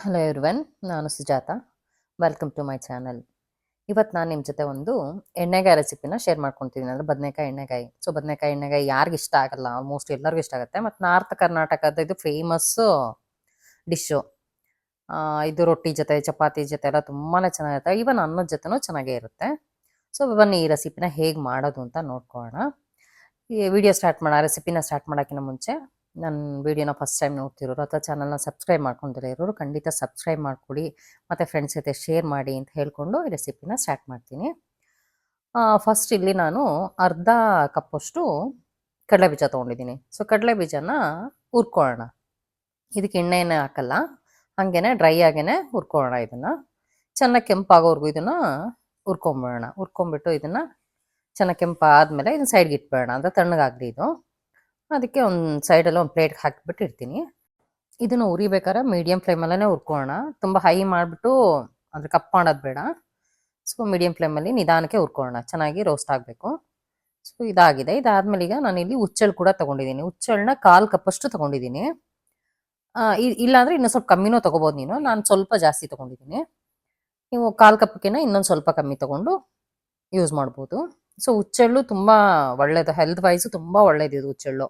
Hello everyone ನಾನು Sujatha. Welcome to my channel ಇವತ್ತು ನಾನು ನಿಮ್ಮ ಜೊತೆ ಒಂದು ಎಣ್ಣೆಗಾಯಿ ರೆಸಿಪಿನ ಶೇರ್ ಮಾಡ್ಕೊತಿದ್ದೀನಿ ಅಂದರೆ ಬದನೆಕಾಯಿ ಎಣ್ಣೆಗಾಯಿ. ಸೊ ಬದನೆಕಾಯಿ ಎಣ್ಣೆಗಾಯಿ ಯಾರಿಗೆ ಇಷ್ಟ ಆಗಲ್ಲ. ಆಲ್ಮೋಸ್ಟ್ ಎಲ್ಲರಿಗೂ ಇಷ್ಟ ಆಗುತ್ತೆ. ಮತ್ತು ನಾರ್ತ್ ಕರ್ನಾಟಕದ ಇದು ಫೇಮಸ್ಸು ಡಿಶ್ಶು ಇದು ರೊಟ್ಟಿ ಜೊತೆ, ಚಪಾತಿ ಜೊತೆ ಎಲ್ಲ ತುಂಬಾ ಚೆನ್ನಾಗಿರುತ್ತೆ. ಈವನ್ ಅನ್ನದ ಜೊತೆನೂ ಚೆನ್ನಾಗೇ ಇರುತ್ತೆ. ಸೊ ಬನ್ನಿ ಈ ರೆಸಿಪಿನ ಹೇಗೆ ಮಾಡೋದು ಅಂತ ನೋಡ್ಕೊಳ್ಳೋಣ. ಈ ವಿಡಿಯೋ ಸ್ಟಾರ್ಟ್ ಮಾಡೋ ರೆಸಿಪಿನ ಸ್ಟಾರ್ಟ್ ಮಾಡೋಕ್ಕಿಂತ ಮುಂಚೆ ನನ್ನ ವಿಡಿಯೋನ ಫಸ್ಟ್ ಟೈಮ್ ನೋಡ್ತಿರೋರು ಅಥವಾ ಚಾನಲ್ನ ಸಬ್ಸ್ಕ್ರೈಬ್ ಮಾಡ್ಕೊಂಡಿರೋ ಇರೋರು ಖಂಡಿತ ಸಬ್ಸ್ಕ್ರೈಬ್ ಮಾಡಿಕೊಡಿ, ಮತ್ತು ಫ್ರೆಂಡ್ಸ್ ಜೊತೆ ಶೇರ್ ಮಾಡಿ ಅಂತ ಹೇಳಿಕೊಂಡು ಈ ರೆಸಿಪಿನ ಸ್ಟಾರ್ಟ್ ಮಾಡ್ತೀನಿ. ಫಸ್ಟ್ ಇಲ್ಲಿ ನಾನು ಅರ್ಧ ಕಪ್ಪಷ್ಟು ಕಡಲೆ ಬೀಜ ತೊಗೊಂಡಿದ್ದೀನಿ. ಸೊ ಕಡಲೆ ಬೀಜನ ಹುರ್ಕೊಳ್ಳೋಣ. ಇದಕ್ಕೆ ಎಣ್ಣೆನೇ ಹಾಕಲ್ಲ, ಹಾಗೇನೆ ಡ್ರೈ ಆಗೇನೆ ಹುರ್ಕೊಳ್ಳೋಣ ಇದನ್ನು. ಚೆನ್ನಾಗಿ ಕೆಂಪಾಗೋವರೆಗೂ ಇದನ್ನು ಹುರ್ಕೊಂಬಿಡೋಣ. ಹುರ್ಕೊಂಬಿಟ್ಟು ಇದನ್ನು ಚೆನ್ನಾಗಿ ಕೆಂಪಾದ್ಮೇಲೆ ಇದನ್ನ ಸೈಡ್ಗೆ ಇಟ್ಬಿಡೋಣ. ಅಂದರೆ ತಣ್ಣಗಾಗಲಿ ಇದು. ಅದಕ್ಕೆ ಒಂದು ಸೈಡಲ್ಲಿ ಒಂದು ಪ್ಲೇಟ್ಗೆ ಹಾಕಿಬಿಟ್ಟು ಇಡ್ತೀನಿ. ಇದನ್ನು ಉರಿಬೇಕಾದ್ರೆ ಮೀಡಿಯಮ್ ಫ್ಲೇಮಲ್ಲೇ ಹುರ್ಕೊಳ್ಳೋಣ ತುಂಬ ಹೈ ಮಾಡಿಬಿಟ್ಟು ಅಂದರೆ ಕಪ್ ಮಾಡೋದು ಬೇಡ. ಸೊ ಮೀಡಿಯಮ್ ಫ್ಲೇಮಲ್ಲಿ ನಿಧಾನಕ್ಕೆ ಹುರ್ಕೊಳ್ಳೋಣ ಚೆನ್ನಾಗಿ ರೋಸ್ಟ್ ಆಗಬೇಕು. ಸೊ ಇದಾಗಿದೆ. ಇದಾದ್ಮೇಲೆ ಈಗ ನಾನು ಇಲ್ಲಿ ಹುಚ್ಚಳು ಕೂಡ ತೊಗೊಂಡಿದ್ದೀನಿ. ಹುಚ್ಚಳನ್ನ ಕಾಲು ಕಪ್ಪಷ್ಟು ತೊಗೊಂಡಿದ್ದೀನಿ. ಇಲ್ಲಾಂದರೆ ಇನ್ನೂ ಸ್ವಲ್ಪ ಕಮ್ಮಿನೂ ತೊಗೋಬೋದು ನೀನು. ನಾನು ಸ್ವಲ್ಪ ಜಾಸ್ತಿ ತೊಗೊಂಡಿದ್ದೀನಿ. ನೀವು ಕಾಲು ಕಪ್ಪಿನ ಇನ್ನೊಂದು ಸ್ವಲ್ಪ ಕಮ್ಮಿ ತೊಗೊಂಡು ಯೂಸ್ ಮಾಡ್ಬೋದು. ಸೊ ಹುಚ್ಚೆಳ್ಳು ತುಂಬ ಒಳ್ಳೇದು. ಹೆಲ್ತ್ ವೈಸು ತುಂಬ ಇದು ಹುಚ್ಚೆಳ್ಳು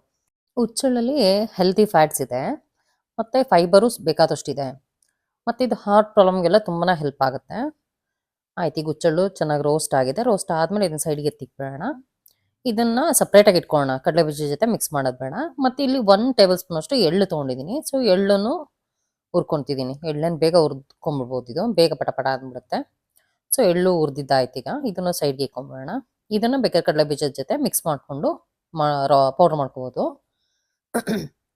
ಹುಚ್ಚೆಳ್ಳಲ್ಲಿ ಹೆಲ್ತಿ ಫ್ಯಾಟ್ಸ್ ಇದೆ, ಮತ್ತು ಫೈಬರು ಬೇಕಾದಷ್ಟಿದೆ. ಮತ್ತು ಇದು ಹಾರ್ಟ್ ಪ್ರಾಬ್ಲಮ್ಗೆಲ್ಲ ತುಂಬಾ ಹೆಲ್ಪ್ ಆಗುತ್ತೆ. ಆಯ್ತು, ಈಗ ಹುಚ್ಚಳ್ಳು ಚೆನ್ನಾಗಿ ರೋಸ್ಟ್ ಆಗಿದೆ. ರೋಸ್ಟ್ ಆದಮೇಲೆ ಇದನ್ನ ಸೈಡ್ಗೆ ಎತ್ತಿಕ್ಬೇಡ ಇದನ್ನು ಸಪ್ರೇಟಾಗಿ ಇಟ್ಕೊಳ್ಳೋಣ. ಕಡಲೆ ಬೀಜ ಜೊತೆ ಮಿಕ್ಸ್ ಮಾಡೋದು ಬೇಡ. ಮತ್ತು ಇಲ್ಲಿ ಒನ್ ಟೇಬಲ್ ಸ್ಪೂನ್ ಅಷ್ಟು ಎಳ್ಳು ತೊಗೊಂಡಿದ್ದೀನಿ ಸೊ ಎಳ್ಳನ್ನು ಹುರ್ಕೊತಿದ್ದೀನಿ ಎಳ್ಳನ್ನು ಬೇಗ ಹುರ್ಕೊಂಬಿಡ್ಬೋದು ಇದು. ಬೇಗ ಪಟ ಪಟ ಅಂದ್ಬಿಡುತ್ತೆ ಸೊ ಎಳ್ಳು ಹುರಿದಿದ್ದಾಯ್ತು ಈಗ. ಇದನ್ನು ಸೈಡ್ಗೆ ಇಟ್ಕೊಂಬಿಡೋಣ ಇದನ್ನು ಬೇಕಾದ್ರೆ ಕಡಲೆ ಬೀಜದ ಜೊತೆ ಮಿಕ್ಸ್ ಮಾಡಿಕೊಂಡು ಪೌಡ್ರ್ ಮಾಡ್ಕೋಬೋದು.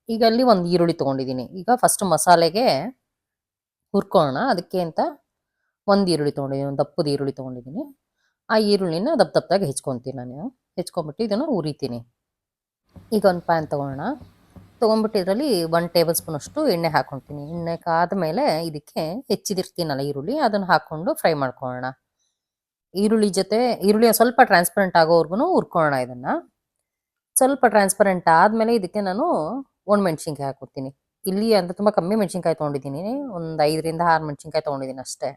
ಈಗ ಅಲ್ಲಿ ಒಂದು ಈರುಳ್ಳಿ ತೊಗೊಂಡಿದ್ದೀನಿ. ಈಗ ಫಸ್ಟ್ ಮಸಾಲೆಗೆ ಹುರ್ಕೊಳ್ಳೋಣ. ಅದಕ್ಕೆ ಅಂತ ಒಂದು ಈರುಳ್ಳಿ ತೊಗೊಂಡಿದ್ದೀನಿ. ಒಂದು ದಪ್ಪದ ಈರುಳ್ಳಿ ತೊಗೊಂಡಿದ್ದೀನಿ. ಆ ಈರುಳ್ಳಿನ ದಪ್ಪ ದಪ್ಪದಾಗಿ ಹೆಚ್ಕೊತೀನಿ ನಾನು. ಹೆಚ್ಕೊಂಬಿಟ್ಟು ಇದನ್ನು ಉರಿತೀನಿ ಈಗ ಒಂದು ಪ್ಯಾನ್ ತೊಗೊಳ್ಳೋಣ. ತೊಗೊಂಬಿಟ್ಟು ಇದರಲ್ಲಿ ಒನ್ ಟೇಬಲ್ ಸ್ಪೂನ್ ಅಷ್ಟು ಎಣ್ಣೆ ಹಾಕ್ಕೊತೀನಿ ಎಣ್ಣೆ ಮೇಲೆ ಇದಕ್ಕೆ ಹೆಚ್ಚಿದಿರ್ತೀನಲ್ಲ ಈರುಳ್ಳಿ, ಅದನ್ನು ಹಾಕ್ಕೊಂಡು ಫ್ರೈ ಮಾಡ್ಕೊಳ್ಳೋಣ. ಈರುಳ್ಳಿ ಜೊತೆ ಈರುಳ್ಳಿ ಸ್ವಲ್ಪ ಟ್ರಾನ್ಸ್ಪರೆಂಟ್ ಆಗೋವರೆಗೂ ಹುರ್ಕೊಳ್ಳೋಣ ಇದನ್ನು. ಸ್ವಲ್ಪ ಟ್ರಾನ್ಸ್ಪರೆಂಟ್ ಆದಮೇಲೆ ಇದಕ್ಕೆ ನಾನು ಒಣಮೆಣ್ಸಿನ್ಕಾಯಿ ಹಾಕೋತೀನಿ ಇಲ್ಲಿ ಅಂದರೆ ತುಂಬ ಕಮ್ಮಿ ಮೆಣಸಿನ್ಕಾಯಿ ತೊಗೊಂಡಿದ್ದೀನಿ. ಒಂದು ಐದರಿಂದ ಆರು ಮೆಣಸಿನ್ಕಾಯಿ ತೊಗೊಂಡಿದ್ದೀನಿ ಅಷ್ಟೇ.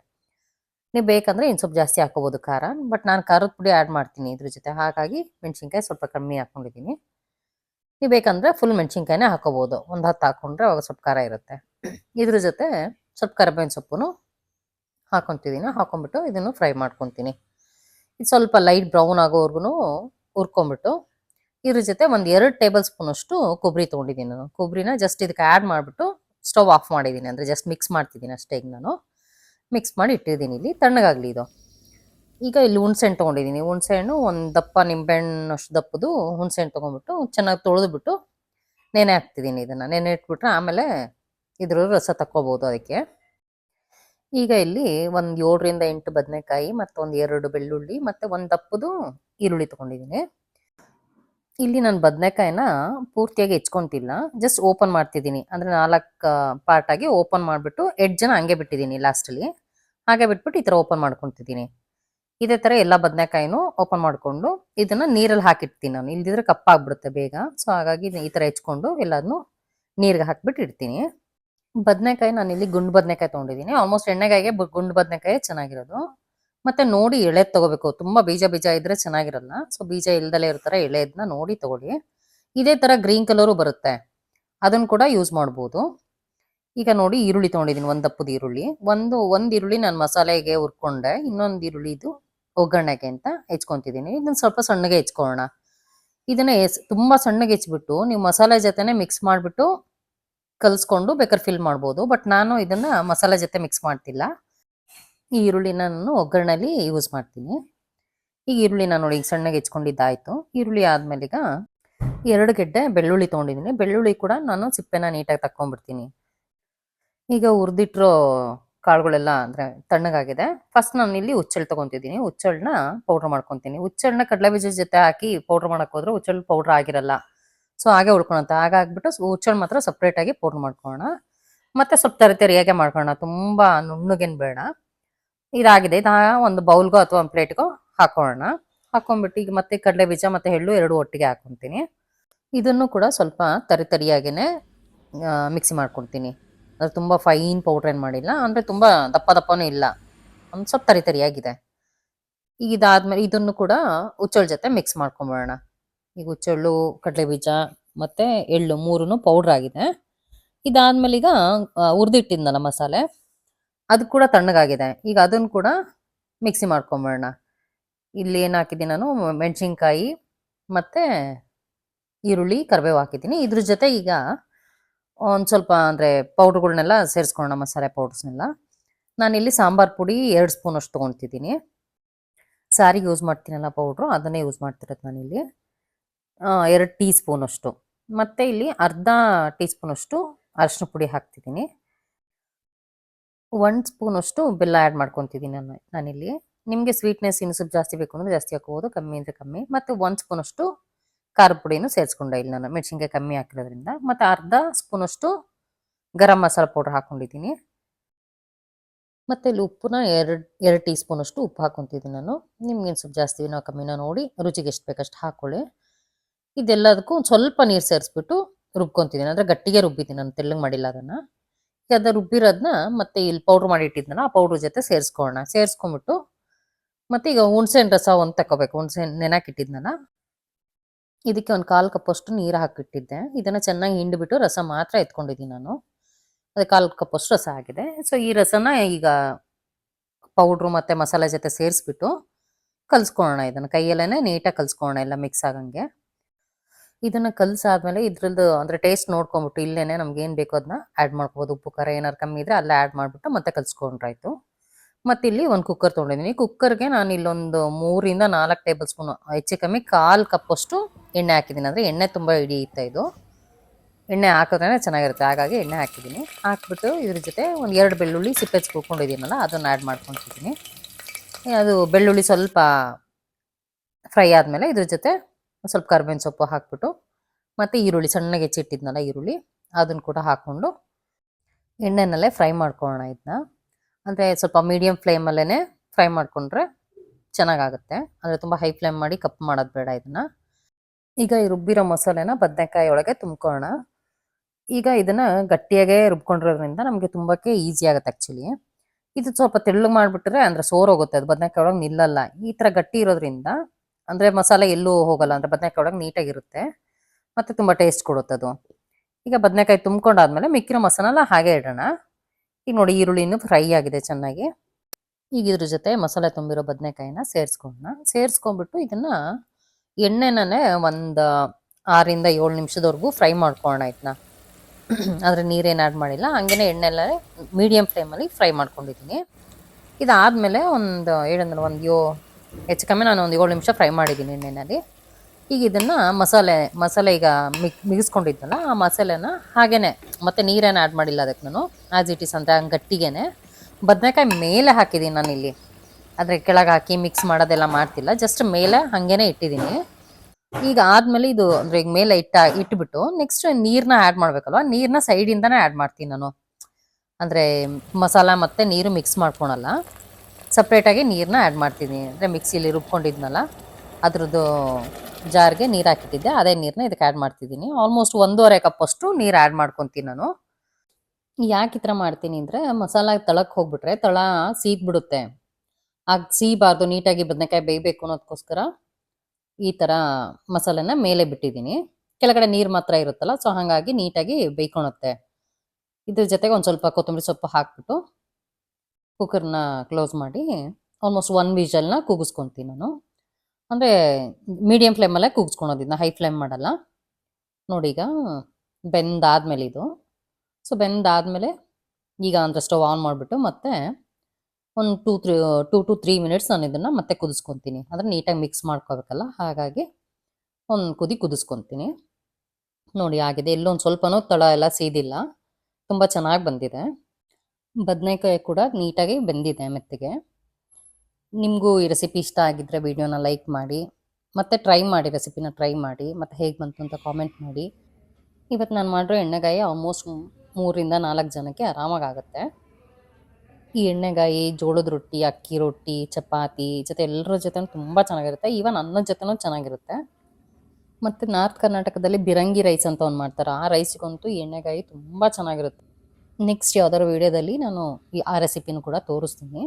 ನೀವು ಬೇಕಂದರೆ ಇನ್ನು ಸ್ವಲ್ಪ ಜಾಸ್ತಿ ಹಾಕೋಬೋದು ಖಾರ ಬಟ್ ನಾನು ಖಾರದ ಪುಡಿ ಆ್ಯಡ್ ಮಾಡ್ತೀನಿ ಇದ್ರ ಜೊತೆ. ಹಾಗಾಗಿ ಮೆಣಸಿನ್ಕಾಯಿ ಸ್ವಲ್ಪ ಕಮ್ಮಿ ಹಾಕ್ಕೊಂಡಿದ್ದೀನಿ ನೀವು ಬೇಕಂದರೆ ಫುಲ್ ಮೆಣಸಿನ್ಕಾಯಿನೇ ಹಾಕೋಬೋದು. ಒಂದು ಹತ್ತು ಹಾಕ್ಕೊಂಡ್ರೆ ಅವಾಗ ಸ್ವಲ್ಪ ಖಾರ ಇರುತ್ತೆ. ಇದ್ರ ಜೊತೆ ಸ್ವಲ್ಪ ಕರಿಬೇವಿನ ಸೊಪ್ಪು ಹಾಕೊತಿದ್ದೀನಿ ಹಾಕೊಂಡ್ಬಿಟ್ಟು ಇದನ್ನು ಫ್ರೈ ಮಾಡ್ಕೊತೀನಿ. ಇದು ಸ್ವಲ್ಪ ಲೈಟ್ ಬ್ರೌನ್ ಆಗೋವರೆಗೂ ಹುರ್ಕೊಂಬಿಟ್ಟು ಇದ್ರ ಜೊತೆ ಒಂದು ಎರಡು ಟೇಬಲ್ ಸ್ಪೂನ್ ಅಷ್ಟು ಕೊಬ್ಬರಿ ತೊಗೊಂಡಿದ್ದೀನಿ ನಾನು. ಕೊಬ್ಬರಿನ ಜಸ್ಟ್ ಇದಕ್ಕೆ ಆ್ಯಡ್ ಮಾಡಿಬಿಟ್ಟು ಸ್ಟವ್ ಆಫ್ ಮಾಡಿದ್ದೀನಿ. ಅಂದರೆ ಜಸ್ಟ್ ಮಿಕ್ಸ್ ಮಾಡ್ತಿದ್ದೀನಿ ಅಷ್ಟೇ ಈಗ ನಾನು. ಮಿಕ್ಸ್ ಮಾಡಿ ಇಟ್ಟಿದ್ದೀನಿ ಇಲ್ಲಿ. ತಣ್ಣಗಾಗಲಿ ಇದು. ಈಗ ಇಲ್ಲಿ ಹುಣ್ಸೆಹಣ್ಣು ತೊಗೊಂಡಿದ್ದೀನಿ. ಹುಣ್ಸೆಹಣ್ಣು ಒಂದು ದಪ್ಪ ನಿಂಬೆಹಣ್ಣು ಅಷ್ಟು ದಪ್ಪದು ಹುಣ್ಸೆಹಣ್ಣು ತೊಗೊಂಡ್ಬಿಟ್ಟು ಚೆನ್ನಾಗಿ ತೊಳೆದುಬಿಟ್ಟು ನೆನೆ ಹಾಕ್ತಿದ್ದೀನಿ ಇದನ್ನು. ನೆನೆ ಇಟ್ಬಿಟ್ರೆ ಆಮೇಲೆ ಇದ್ರ ರಸ ತಕ್ಕೋಬೋದು ಅದಕ್ಕೆ. ಈಗ ಇಲ್ಲಿ ಒಂದು ಏಳರಿಂದ ಎಂಟು ಬದನೆಕಾಯಿ ಮತ್ತು ಒಂದು ಎರಡು ಬೆಳ್ಳುಳ್ಳಿ ಮತ್ತು ಒಂದು ದಪ್ಪದು ಈರುಳ್ಳಿ ತೊಗೊಂಡಿದ್ದೀನಿ. ಇಲ್ಲಿ ನಾನು ಬದನೆಕಾಯಿನ ಪೂರ್ತಿಯಾಗಿ ಹೆಚ್ಕೊಂತಿಲ್ಲ. ಜಸ್ಟ್ ಓಪನ್ ಮಾಡ್ತಿದ್ದೀನಿ. ಅಂದರೆ ನಾಲ್ಕು ಪಾರ್ಟಾಗಿ ಓಪನ್ ಮಾಡಿಬಿಟ್ಟು ಎಡ್ಜನ್ನ ಹಂಗೆ ಬಿಟ್ಟಿದ್ದೀನಿ ಲಾಸ್ಟಲ್ಲಿ ಹಾಗೆ ಬಿಟ್ಬಿಟ್ಟು ಈ ಥರ ಓಪನ್ ಮಾಡ್ಕೊತಿದ್ದೀನಿ. ಇದೇ ಥರ ಎಲ್ಲ ಬದನೆಕಾಯಿನೂ ಓಪನ್ ಮಾಡಿಕೊಂಡು ಇದನ್ನು ನೀರಲ್ಲಿ ಹಾಕಿಡ್ತೀನಿ ನಾನು. ಇಲ್ದಿದ್ರೆ ಕಪ್ಪಾಗ್ಬಿಡುತ್ತೆ ಬೇಗ. ಸೊ ಹಾಗಾಗಿ ಈ ಥರ ಹೆಚ್ಕೊಂಡು ಎಲ್ಲದನ್ನೂ ನೀರಿಗೆ ಹಾಕಿಬಿಟ್ಟು ಇಡ್ತೀನಿ. ಬದನೆಕಾಯಿ ನಾನು ಇಲ್ಲಿ ಗುಂಡು ಬದನೆಕಾಯಿ ತೊಗೊಂಡಿದ್ದೀನಿ. ಆಲ್ಮೋಸ್ಟ್ ಎಣ್ಣೆಗಾಯಿಗೆ ಗುಂಡು ಬದನೆಕಾಯಿ ಚೆನ್ನಾಗಿರೋದು. ಮತ್ತೆ ನೋಡಿ ಎಳೆ ತಗೋಬೇಕು. ತುಂಬಾ ಬೀಜ ಬೀಜ ಇದ್ರೆ ಚೆನ್ನಾಗಿರಲ್ಲ. ಸೊ ಬೀಜ ಇಲ್ದಲೇ ಇರ್ತಾರೆ, ಎಳೆದ್ನ ನೋಡಿ ತಗೊಳ್ಳಿ. ಇದೇ ತರ ಗ್ರೀನ್ ಕಲರು ಬರುತ್ತೆ. ಅದನ್ನ ಕೂಡ ಯೂಸ್ ಮಾಡ್ಬೋದು. ಈಗ ನೋಡಿ ಈರುಳ್ಳಿ ತೊಗೊಂಡಿದ್ದೀನಿ, ಒಂದು ದಪ್ಪದ ಈರುಳ್ಳಿ. ಒಂದು ಒಂದು ಈರುಳ್ಳಿ ನಾನು ಮಸಾಲೆಗೆ ಹುರ್ಕೊಂಡೆ, ಇನ್ನೊಂದು ಈರುಳ್ಳಿ ಇದು ಒಗ್ಗರಣೆಗೆ ಅಂತ ಹೆಚ್ಕೊಂತಿದ್ದೀನಿ. ಇದನ್ನ ಸ್ವಲ್ಪ ಸಣ್ಣಗೆ ಹೆಚ್ಕೊಳ್ಳೋಣ. ಇದನ್ನ ತುಂಬಾ ಸಣ್ಣಗೆ ಹೆಚ್ಬಿಟ್ಟು ನೀವು ಮಸಾಲೆ ಜೊತೆನೆ ಮಿಕ್ಸ್ ಮಾಡಿಬಿಟ್ಟು ಕಲ್ಸ್ಕೊಂಡು, ಬೇಕಾದ್ರೆ ಫಿಲ್ ಮಾಡ್ಬೋದು. ಬಟ್ ನಾನು ಇದನ್ನ ಮಸಾಲೆ ಜೊತೆ ಮಿಕ್ಸ್ ಮಾಡ್ತಿಲ್ಲ. ಈ ಈರುಳ್ಳಿನ ನಾನು ಒಗ್ಗರಣೆಲಿ ಯೂಸ್ ಮಾಡ್ತೀನಿ. ಈಗ ಈರುಳ್ಳಿ ನಾನು ನೋಡಿ ಈಗ ಸಣ್ಣಗೆ ಹೆಚ್ಕೊಂಡಿದ್ದಾಯ್ತು. ಈರುಳ್ಳಿ ಆದ್ಮೇಲೆ ಈಗ ಎರಡು ಗೆಡ್ಡೆ ಬೆಳ್ಳುಳ್ಳಿ ತೊಗೊಂಡಿದ್ದೀನಿ. ಬೆಳ್ಳುಳ್ಳಿ ಕೂಡ ನಾನು ಸಿಪ್ಪೆನ ನೀಟಾಗಿ ತಕ್ಕೊಂಡ್ಬಿಡ್ತೀನಿ. ಈಗ ಹುರಿದಿಟ್ಟಿರೋ ಕಾಳುಗಳೆಲ್ಲ ಅಂದರೆ ತಣ್ಣಗಾಗಿದೆ. ಫಸ್ಟ್ ನಾನು ಇಲ್ಲಿ ಉಚ್ಚಳ್ ತೊಗೊತಿದ್ದೀನಿ. ಹುಚ್ಚೆಳ್ಳನ್ನ ಪೌಡ್ರ್ ಮಾಡ್ಕೊತೀನಿ. ಹುಚ್ಚೆಳ್ಳನ್ನ ಕಡಲೆ ಬೀಜದ ಜೊತೆ ಹಾಕಿ ಪೌಡ್ರ್ ಮಾಡಕ್ಕೆ ಹೋದ್ರೆ ಹುಚ್ಚೆಳ್ಳು ಪೌಡ್ರ್ ಆಗಿರಲ್ಲ. ಸೊ ಹಾಗೆ ಉಳ್ಕೊಳತ್ತೆ ಹಾಗಾಗ್ಬಿಟ್ಟು ಉಚ್ಚಳ್ ಮಾತ್ರ ಸಪ್ರೇಟಾಗಿ ಪೌಡ್ರ್ ಮಾಡ್ಕೊಳ್ಳೋಣ. ಮತ್ತೆ ಸ್ವಲ್ಪ ತರಿಯಾಗೆ ಮಾಡ್ಕೊಳ್ಳೋಣ. ತುಂಬ ನುಣ್ಣಗೇನು ಬೇಡ. ಇದಾಗಿದೆ. ಇದನ್ನ ಒಂದು ಬೌಲ್ಗೋ ಅಥವಾ ಒಂದು ಪ್ಲೇಟ್ಗೋ ಹಾಕೋಣ ಹಾಕೊಂಡ್ಬಿಟ್ಟು ಈಗ ಮತ್ತೆ ಕಡಲೆ ಬೀಜ ಮತ್ತೆ ಎಳ್ಳು ಎರಡು ಒಟ್ಟಿಗೆ ಹಾಕೊತೀನಿ. ಇದನ್ನು ಕೂಡ ಸ್ವಲ್ಪ ತರಿ ತರಿಯಾಗೇನೆ ಮಿಕ್ಸಿ ಮಾಡ್ಕೊಳ್ತೀನಿ. ಅದು ತುಂಬ ಫೈನ್ ಪೌಡ್ರ್ ಏನು ಮಾಡಿಲ್ಲ. ಅಂದರೆ ತುಂಬ ದಪ್ಪ ದಪ್ಪನೂ ಇಲ್ಲ. ಒಂದು ಸ್ವಲ್ಪ ತರಿ ತರಿಯಾಗಿದೆ. ಈಗ ಇದಾದ್ಮೇಲೆ ಇದನ್ನು ಕೂಡ ಉಚ್ಚೋಳ ಜೊತೆ ಮಿಕ್ಸ್ ಮಾಡ್ಕೊಂಬಿಡೋಣ ಈಗ ಉಚ್ಚೊಳ್ಳು ಕಡಲೆ ಬೀಜ ಮತ್ತು ಎಳ್ಳು ಮೂರೂ ಪೌಡ್ರ್ ಆಗಿದೆ. ಇದಾದ್ಮೇಲೆ ಈಗ ಹುರಿದಿಟ್ಟಿದ್ನಲ್ಲ ಮಸಾಲೆ. ಅದು ಕೂಡ ತಣ್ಣಗಾಗಿದೆ. ಈಗ ಅದನ್ನು ಕೂಡ ಮಿಕ್ಸಿ ಮಾಡ್ಕೊಂಬಿಡೋಣ ಇಲ್ಲಿ ಏನು ಹಾಕಿದ್ದೀನಿ ನಾನು? ಮೆಣಸಿನ್ಕಾಯಿ ಮತ್ತು ಈರುಳ್ಳಿ, ಕರಿಬೇವು ಹಾಕಿದ್ದೀನಿ. ಇದ್ರ ಜೊತೆ ಈಗ ಒಂದು ಸ್ವಲ್ಪ ಅಂದರೆ ಪೌಡ್ರ್ಗಳನ್ನೆಲ್ಲ ಸೇರಿಸ್ಕೊಳ್ಳೋಣ, ಮಸಾಲೆ ಪೌಡ್ರ್ಸ್ನೆಲ್ಲ ನಾನಿಲ್ಲಿ ಸಾಂಬಾರು ಪುಡಿ ಎರಡು ಸ್ಪೂನ್ ಅಷ್ಟು ತೊಗೊತಿದ್ದೀನಿ ಸಾರಿಗೆ ಯೂಸ್ ಮಾಡ್ತೀನಲ್ಲ ಪೌಡ್ರು ಅದನ್ನೇ ಯೂಸ್ ಮಾಡ್ತಿರೋದು ನಾನಿಲ್ಲಿ. ಎರಡು ಟೀ ಸ್ಪೂನ್ ಅಷ್ಟು ಮತ್ತು ಇಲ್ಲಿ ಅರ್ಧ ಟೀ ಸ್ಪೂನ್ ಅಷ್ಟು ಅರಿಶಿನ ಪುಡಿ ಹಾಕ್ತಿದ್ದೀನಿ. ಒಂದು ಸ್ಪೂನ್ ಅಷ್ಟು ಬೆಲ್ಲ ಆ್ಯಡ್ ಮಾಡ್ಕೊತಿದ್ದೀನಿ ನಾನು, ನಾನಿಲ್ಲಿ. ನಿಮಗೆ ಸ್ವೀಟ್ನೆಸ್ ಇನ್ನು ಸ್ವಲ್ಪ ಜಾಸ್ತಿ ಬೇಕು ಅಂದರೆ ಜಾಸ್ತಿ ಹಾಕೋಬೋದು, ಕಮ್ಮಿ ಅಂದರೆ ಕಮ್ಮಿ. ಮತ್ತು ಒಂದು ಸ್ಪೂನ್ ಅಷ್ಟು ಖಾರದ ಪುಡಿನೂ ಸೇರಿಸ್ಕೊಂಡೆ ಇಲ್ಲಿ ನಾನು, ಮೆಣಸಿನ್ಕಾಯಿ ಕಮ್ಮಿ ಹಾಕಿರೋದ್ರಿಂದ. ಮತ್ತು ಅರ್ಧ ಸ್ಪೂನಷ್ಟು ಗರಂ ಮಸಾಲ ಪೌಡ್ರ್ ಹಾಕ್ಕೊಂಡಿದ್ದೀನಿ ಮತ್ತು ಇಲ್ಲಿ ಉಪ್ಪನ್ನ ಎರಡು ಎರಡು ಟೀ ಸ್ಪೂನಷ್ಟು ಉಪ್ಪು ಹಾಕ್ಕೊತಿದ್ದೀನಿ ನಾನು. ನಿಮ್ಗೆ ಸ್ವಲ್ಪ ಜಾಸ್ತಿ ನಾವು ಕಮ್ಮಿನ ನೋಡಿ, ರುಚಿಗೆ ಎಷ್ಟು ಬೇಕಷ್ಟು ಹಾಕ್ಕೊಳ್ಳಿ ಇದೆಲ್ಲದಕ್ಕೂ ಸ್ವಲ್ಪ ನೀರು ಸೇರಿಸ್ಬಿಟ್ಟು ರುಬ್ಕೊತಿದ್ದೀನಿ ಅಂದರೆ ಗಟ್ಟಿಗೆ ರುಬ್ಬಿದ್ದೀನಿ ನಾನು ತೆಳ್ಳಗೆ ಮಾಡಿಲ್ಲ ಅದನ್ನು. ಅದು ರುಬ್ಬಿರೋದನ್ನ ಮತ್ತೆ ಇಲ್ಲಿ ಪೌಡ್ರ್ ಮಾಡಿ ಇಟ್ಟಿದ್ನಲ್ಲ ಆ ಪೌಡ್ರ್ ಜೊತೆ ಸೇರಿಸ್ಕೊಳ್ಳೋಣ ಸೇರಿಸ್ಕೊಂಬಿಟ್ಟು ಮತ್ತೆ ಈಗ ಹುಣ್ಸೆಹಣ್ಣು ರಸ ಒಂದು ತಗೋಬೇಕು ಹುಣ್ಸೆಹಣ್ಣು ನೆನಾಕಿಟ್ಟಿದ್ನಲ್ಲ ಇದಕ್ಕೆ ಒಂದು ಕಾಲು ಕಪ್ಪಷ್ಟು ನೀರು ಹಾಕಿಟ್ಟಿದ್ದೆ. ಇದನ್ನು ಚೆನ್ನಾಗಿ ಹಿಂಡಿಬಿಟ್ಟು ರಸ ಮಾತ್ರ ಎತ್ಕೊಂಡಿದ್ದೀನಿ ನಾನು. ಅದು ಕಾಲು ಕಪ್ಪಷ್ಟು ರಸ ಆಗಿದೆ. ಸೊ ಈ ರಸನ ಈಗ ಪೌಡ್ರು ಮತ್ತು ಮಸಾಲೆ ಜೊತೆ ಸೇರಿಸ್ಬಿಟ್ಟು ಕಲಿಸ್ಕೊಳ್ಳೋಣ ಇದನ್ನು. ಕೈಯಲ್ಲೇ ನೀಟಾಗಿ ಕಲಿಸ್ಕೊಳ್ಳೋಣ ಎಲ್ಲ ಮಿಕ್ಸ್ ಆಗಂಗೆ. ಇದನ್ನು ಕಲಸಾದ್ಮೇಲೆ ಇದ್ರದ್ದು ಅಂದ್ರೆ ಟೇಸ್ಟ್ ನೋಡ್ಕೊಂಬಿಟ್ಟು ಇಲ್ಲೇನೆ ನಮ್ಗೆ ಏನು ಬೇಕೋ ಅದನ್ನ ಆ್ಯಡ್ ಮಾಡ್ಕೋಬೋದು. ಉಪ್ಪು, ಖಾರ ಏನಾರು ಕಮ್ಮಿ ಇದ್ರೆ ಅಲ್ಲೇ ಆ್ಯಡ್ ಮಾಡಿಬಿಟ್ಟು ಮತ್ತೆ ಕಲ್ಸ್ಕೊಂಡ್ರಾಯ್ತು. ಮತ್ತು ಇಲ್ಲಿ ಒಂದು ಕುಕ್ಕರ್ ತೊಗೊಂಡಿದ್ದೀನಿ ಕುಕ್ಕರ್ಗೆ ನಾನು ಇಲ್ಲೊಂದು ಮೂರಿಂದ ನಾಲ್ಕು ಟೇಬಲ್ ಸ್ಪೂನ್ ಹೆಚ್ಚು ಕಮ್ಮಿ ಕಾಲು ಕಪ್ಪಷ್ಟು ಎಣ್ಣೆ ಹಾಕಿದ್ದೀನಿ ಅಂದರೆ ಎಣ್ಣೆ ತುಂಬ ಹಿಡಿಯುತ್ತೆ ಇದು. ಎಣ್ಣೆ ಹಾಕಿದ್ರೆ ಚೆನ್ನಾಗಿರುತ್ತೆ. ಹಾಗಾಗಿ ಎಣ್ಣೆ ಹಾಕಿದ್ದೀನಿ ಹಾಕ್ಬಿಟ್ಟು ಇದ್ರ ಜೊತೆ ಒಂದು ಎರಡು ಬೆಳ್ಳುಳ್ಳಿ ಸಿಪ್ಪೆ ಕುಟ್ಕೊಂಡಿದ್ದೀನಲ್ಲ ಅದನ್ನು ಆ್ಯಡ್ ಮಾಡ್ಕೊಂಡಿದ್ದೀನಿ ಅದು ಬೆಳ್ಳುಳ್ಳಿ ಸ್ವಲ್ಪ ಫ್ರೈ ಆದಮೇಲೆ ಇದ್ರ ಜೊತೆ ಸ್ವಲ್ಪ ಕರ್ಬೇವಿನ ಸೊಪ್ಪು ಹಾಕ್ಬಿಟ್ಟು, ಮತ್ತು ಈರುಳ್ಳಿ ಸಣ್ಣಗೆ ಹೆಚ್ಚಿಟ್ಟಿದ್ನಲ್ಲ ಈರುಳ್ಳಿ, ಅದನ್ನು ಕೂಡ ಹಾಕ್ಕೊಂಡು ಎಣ್ಣೆನಲ್ಲೇ ಫ್ರೈ ಮಾಡ್ಕೊಳ್ಳೋಣ ಇದನ್ನ ಅಂದರೆ ಸ್ವಲ್ಪ ಮೀಡಿಯಮ್ ಫ್ಲೇಮಲ್ಲೇ ಫ್ರೈ ಮಾಡಿಕೊಂಡ್ರೆ ಚೆನ್ನಾಗಾಗುತ್ತೆ. ಅಂದರೆ ತುಂಬ ಹೈ ಫ್ಲೇಮ್ ಮಾಡಿ ಕಪ್ ಮಾಡೋದು ಬೇಡ ಇದನ್ನು. ಈಗ ಈ ರುಬ್ಬಿರೋ ಮಸಾಲೆನ ಬದನೆಕಾಯಿ ಒಳಗೆ ತುಂಬ್ಕೊಳ್ಳೋಣ. ಈಗ ಇದನ್ನು ಗಟ್ಟಿಯಾಗೆ ರುಬ್ಕೊಂಡಿರೋದ್ರಿಂದ ನಮಗೆ ತುಂಬಕ್ಕೆ ಈಸಿ ಆಗುತ್ತೆ ಆ್ಯಕ್ಚುಲಿ ಇದು ಸ್ವಲ್ಪ ತೆಳ್ಳಗೆ ಮಾಡಿಬಿಟ್ರೆ ಅಂದರೆ ಸೋರೋಗುತ್ತೆ ಅದು ಬದನೆಕಾಯಿ ಒಳಗೆ ನಿಲ್ಲಲ್ಲ. ಈ ಥರ ಗಟ್ಟಿ ಇರೋದ್ರಿಂದ ಅಂದರೆ ಮಸಾಲೆ ಎಲ್ಲೂ ಹೋಗಲ್ಲ, ಅಂದರೆ ಬದನೆಕಾಯಿ ಒಳಗೆ ನೀಟಾಗಿರುತ್ತೆ. ಮತ್ತು ತುಂಬ ಟೇಸ್ಟ್ ಕೊಡುತ್ತೆ ಅದು. ಈಗ ಬದನೆಕಾಯಿ ತುಂಬ್ಕೊಂಡಾದ್ಮೇಲೆ ಮಿಕ್ಕಿರೋ ಮಸಾಲೆಲ್ಲ ಹಾಗೆ ಇಡೋಣ. ಈಗ ನೋಡಿ ಈರುಳ್ಳಿನೂ ಫ್ರೈ ಆಗಿದೆ ಚೆನ್ನಾಗಿ. ಈಗ ಇದ್ರ ಜೊತೆ ಮಸಾಲೆ ತುಂಬಿರೋ ಬದನೆಕಾಯಿನ ಸೇರಿಸ್ಕೊಂಡ ಸೇರಿಸ್ಕೊಂಡ್ಬಿಟ್ಟು ಇದನ್ನು ಎಣ್ಣೆನೇ ಒಂದು ಆರಿಂದ ಏಳು ನಿಮಿಷದವರೆಗೂ ಫ್ರೈ ಮಾಡ್ಕೊಳ್ಳೋಣ ಇದನ್ನ. ಆದರೆ ನೀರೇನು ಆ್ಯಡ್ ಮಾಡಿಲ್ಲ, ಹಂಗೇನೆ ಎಣ್ಣೆಲ್ಲ ಮೀಡಿಯಮ್ ಫ್ಲೇಮಲ್ಲಿ ಫ್ರೈ ಮಾಡ್ಕೊಂಡಿದ್ದೀನಿ. ಇದಾದಮೇಲೆ ಒಂದು ಏನಂದ್ರೆ ಒಂದು ಯೋ ಹೆಚ್ಚು ಕಮ್ಮಿ ನಾನು ಒಂದು ಏಳು ನಿಮಿಷ ಫ್ರೈ ಮಾಡಿದ್ದೀನಿ ಎಣ್ಣೆನಲ್ಲಿ. ಈಗ ಇದನ್ನು ಮಸಾಲೆ ಮಸಾಲೆ ಈಗ ಮಿಕ್, ಮಿಗಿಸ್ಕೊಂಡಿದ್ದಲ್ಲ, ಆ ಮಸಾಲೆನ ಹಾಗೇ ಮತ್ತು ನೀರೇನು ಆ್ಯಡ್ ಮಾಡಿಲ್ಲ ಅದಕ್ಕೆ ನಾನು ಆ್ಯಸ್ ಇಟ್ ಇಸ್ ಅಂದರೆ ಹಂಗೆ ಗಟ್ಟಿಗೆ ಬದನೆಕಾಯಿ ಮೇಲೆ ಹಾಕಿದ್ದೀನಿ ನಾನು ಇಲ್ಲಿ. ಆದರೆ ಕೆಳಗೆ ಹಾಕಿ ಮಿಕ್ಸ್ ಮಾಡೋದೆಲ್ಲ ಮಾಡ್ತಿಲ್ಲ ಜಸ್ಟ್ ಮೇಲೆ ಹಾಗೇ ಇಟ್ಟಿದ್ದೀನಿ. ಈಗ ಆದಮೇಲೆ ಇದು ಅಂದರೆ ಈಗ ಮೇಲೆ ಇಟ್ಟ, ಇಟ್ಬಿಟ್ಟು ನೆಕ್ಸ್ಟ್ ನೀರನ್ನ ಆ್ಯಡ್ ಮಾಡಬೇಕಲ್ವ? ನೀರನ್ನ ಸೈಡಿಂದನೇ ಆ್ಯಡ್ ಮಾಡ್ತೀನಿ ನಾನು. ಅಂದರೆ ಮಸಾಲ ಮತ್ತು ನೀರು ಮಿಕ್ಸ್ ಮಾಡ್ಕೊಳಲ್ಲ. ಸಪ್ರೇಟಾಗಿ ನೀರನ್ನ ಆ್ಯಡ್ ಮಾಡ್ತೀನಿ. ಅಂದರೆ ಮಿಕ್ಸಿಲಿ ರುಬ್ಕೊಂಡಿದ್ನಲ್ಲ, ಅದ್ರದ್ದು ಜಾರ್ಗೆ ನೀರು ಹಾಕಿಟ್ಟಿದ್ದೆ. ಅದೇ ನೀರನ್ನ ಇದಕ್ಕೆ ಆ್ಯಡ್ ಮಾಡ್ತಿದ್ದೀನಿ. ಆಲ್ಮೋಸ್ಟ್ ಒಂದೂವರೆ ಕಪ್ಪಷ್ಟು ನೀರು ಆ್ಯಡ್ ಮಾಡ್ಕೊತೀನಿ ನಾನು. ಯಾಕೆ ಈ ಥರ ಮಾಡ್ತೀನಿ ಅಂದರೆ, ಮಸಾಲ ತಳಕ್ಕೆ ಹೋಗ್ಬಿಟ್ರೆ, ತಳ ಸೀದ್ಬಿಡುತ್ತೆ ಆಗ ಸೀಬಾರ್ದು ನೀಟಾಗಿ ಬದನೆಕಾಯಿ ಬೇಯಬೇಕು ಅನ್ನೋದಕ್ಕೋಸ್ಕರ ಈ ಥರ ಮಸಾಲೆನ ಮೇಲೆ ಬಿಟ್ಟಿದ್ದೀನಿ. ಕೆಳಗಡೆ ನೀರು ಮಾತ್ರ ಇರುತ್ತಲ್ಲ, ಸೊ ಹಾಗಾಗಿ ನೀಟಾಗಿ ಬೇಯ್ಕೊಳುತ್ತೆ ಇದ್ರ ಜೊತೆಗೆ ಒಂದು ಸ್ವಲ್ಪ ಕೊತ್ತಂಬರಿ ಸೊಪ್ಪು ಹಾಕ್ಬಿಟ್ಟು ಕುಕ್ಕರ್ನ ಕ್ಲೋಸ್ ಮಾಡಿ ಆಲ್ಮೋಸ್ಟ್ ಒನ್ ವಿಜಲ್ನ ಕೂಗಿಸ್ಕೊತೀನಿ ನಾನು. ಅಂದರೆ ಮೀಡಿಯಮ್ ಫ್ಲೇಮಲ್ಲೇ ಕೂಗಿಸ್ಕೊಳೋದಿದ್ನ ಹೈ ಫ್ಲೇಮ್ ಮಾಡಲ್ಲ. ನೋಡಿ ಈಗ ಬೆಂದಾದ್ಮೇಲೆ ಇದು. ಸೊ ಬೆಂದಾದಮೇಲೆ ಈಗ ಅಂದರೆ ಸ್ಟವ್ ಆನ್ ಮಾಡಿಬಿಟ್ಟು ಮತ್ತೆ ಒಂದು two three, two to three minutes ನಾನು ಇದನ್ನು ಮತ್ತೆ ಕುದಿಸ್ಕೊತೀನಿ. ಅಂದರೆ ನೀಟಾಗಿ ಮಿಕ್ಸ್ ಮಾಡ್ಕೋಬೇಕಲ್ಲ, ಹಾಗಾಗಿ ಒಂದು ಕುದಿ ಕುದಿಸ್ಕೊತೀನಿ. ನೋಡಿ ಆಗಿದೆ ಎಲ್ಲೊಂದು ಸ್ವಲ್ಪನೂ ತಳ ಎಲ್ಲ ಸೀದಿಲ್ಲ. ತುಂಬ ಚೆನ್ನಾಗಿ ಬಂದಿದೆ. ಬದನೆಕಾಯಿ ಕೂಡ ನೀಟಾಗಿ ಬೆಂದಿದೆ ಮೆತ್ತಿಗೆ. ನಿಮಗೂ ಈ ರೆಸಿಪಿ ಇಷ್ಟ ಆಗಿದ್ದರೆ ವಿಡಿಯೋನ ಲೈಕ್ ಮಾಡಿ, ಮತ್ತು ಟ್ರೈ ಮಾಡಿ ರೆಸಿಪಿನ ಟ್ರೈ ಮಾಡಿ, ಮತ್ತು ಹೇಗೆ ಬಂತು ಅಂತ ಕಾಮೆಂಟ್ ಮಾಡಿ. ಇವತ್ತು ನಾನು ಮಾಡಿರೋ ಎಣ್ಣೆಗಾಯಿ ಆಲ್ಮೋಸ್ಟ್ ಮೂರಿಂದ ನಾಲ್ಕು ಜನಕ್ಕೆ ಆರಾಮಾಗಿ ಆಗುತ್ತೆ ಈ ಎಣ್ಣೆಗಾಯಿ, ಜೋಳದ ರೊಟ್ಟಿ, ಅಕ್ಕಿ ರೊಟ್ಟಿ, ಚಪಾತಿ ಜೊತೆ ಎಲ್ಲರ ಜೊತೆ ತುಂಬ ಚೆನ್ನಾಗಿರುತ್ತೆ. ಈವನ್ ಅನ್ನದ ಜೊತೆನೂ ಚೆನ್ನಾಗಿರುತ್ತೆ. ಮತ್ತು ನಾರ್ತ್ ಕರ್ನಾಟಕದಲ್ಲಿ ಬಿರಂಗಿ ರೈಸ್ ಅಂತ ಒಂದು ಮಾಡ್ತಾರೆ. ಆ ರೈಸ್ಗಂತೂ ಎಣ್ಣೆಗಾಯಿ ತುಂಬ ಚೆನ್ನಾಗಿರುತ್ತೆ. ನೆಕ್ಸ್ಟ್ ಯಾವ್ದಾದ್ರು ವೀಡಿಯೋದಲ್ಲಿ ನಾನು ಈ ಆ ರೆಸಿಪಿನೂ ಕೂಡ ತೋರಿಸ್ತೀನಿ.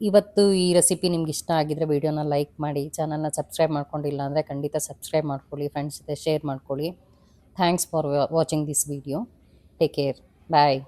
ಇವತ್ತು ಈ ರೆಸಿಪಿ ನಿಮ್ಗೆ ಇಷ್ಟ ಆಗಿದ್ರೆ ವಿಡಿಯೋನ ಲೈಕ್ ಮಾಡಿ ಚಾನಲ್ನ ಸಬ್ಸ್ಕ್ರೈಬ್ ಮಾಡ್ಕೊಂಡಿಲ್ಲ ಅಂದರೆ ಖಂಡಿತ ಸಬ್ಸ್ಕ್ರೈಬ್ ಮಾಡ್ಕೊಳ್ಳಿ ಫ್ರೆಂಡ್ಸ್ ಜೊತೆ ಶೇರ್ ಮಾಡ್ಕೊಳ್ಳಿ. Thanks for watching this video take care bye